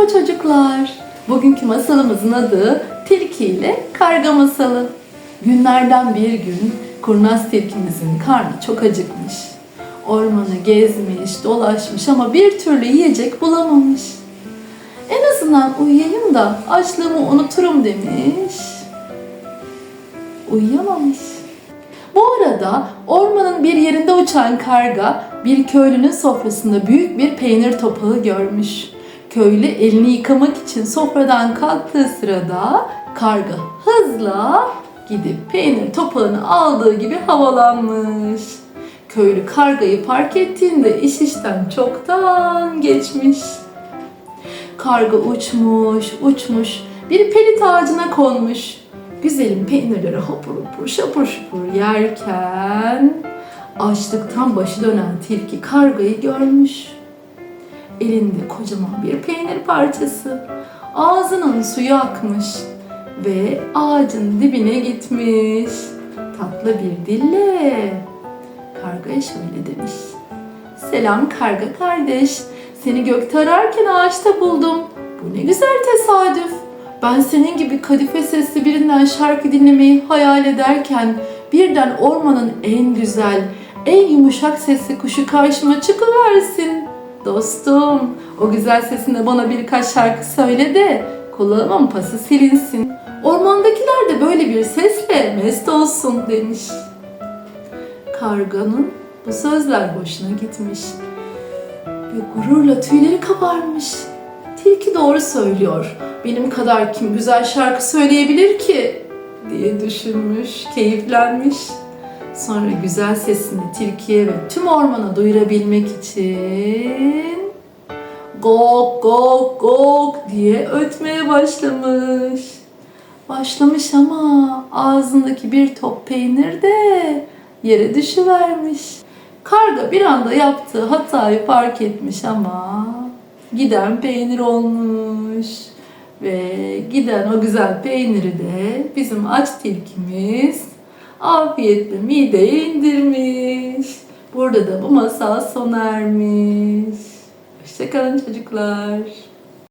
Merhaba çocuklar. Bugünkü masalımızın adı Tilki ile Karga Masalı. Günlerden bir gün kurnaz tilkimizin karnı çok acıkmış. Ormanı gezmiş, dolaşmış ama bir türlü yiyecek bulamamış. En azından uyuyayım da açlığımı unuturum demiş. Uyuyamamış. Bu arada ormanın bir yerinde uçan karga bir köylünün sofrasında büyük bir peynir topağı görmüş. Köylü elini yıkamak için sofradan kalktığı sırada karga hızla gidip peynir topağını aldığı gibi havalanmış. Köylü kargayı fark ettiğinde iş işten çoktan geçmiş. Karga uçmuş, uçmuş, bir pelit ağacına konmuş. Güzelim peynirleri hopur hopur, şapur şupur yerken açlıktan başı dönen tilki kargayı görmüş. Elinde kocaman bir peynir parçası. Ağzının suyu akmış ve ağacın dibine gitmiş. Tatlı bir dille kargaya şöyle demiş. Selam karga kardeş. Seni gökte ararken ağaçta buldum. Bu ne güzel tesadüf. Ben senin gibi kadife sesli birinden şarkı dinlemeyi hayal ederken birden ormanın en güzel, en yumuşak sesli kuşu karşıma çıkıversin. Dostum, o güzel sesinde bana birkaç şarkı söyle de kulağımın pası silinsin. Ormandakiler de böyle bir sesle mest olsun demiş. Karganın bu sözler hoşuna gitmiş ve gururla tüyleri kabarmış. Tilki doğru söylüyor. Benim kadar kim güzel şarkı söyleyebilir ki? diye düşünmüş, keyiflenmiş. Sonra güzel sesini tilkiye ve tüm ormana duyurabilmek için gok gok gok diye ötmeye başlamış. Başlamış ama ağzındaki bir top peynir de yere düşüvermiş. Karga bir anda yaptığı hatayı fark etmiş ama giden peynir olmuş. Ve giden o güzel peyniri de bizim aç tilkimiz afiyetle mideye indirmiş. Burada da bu masal sona ermiş. Hoşçakalın çocuklar.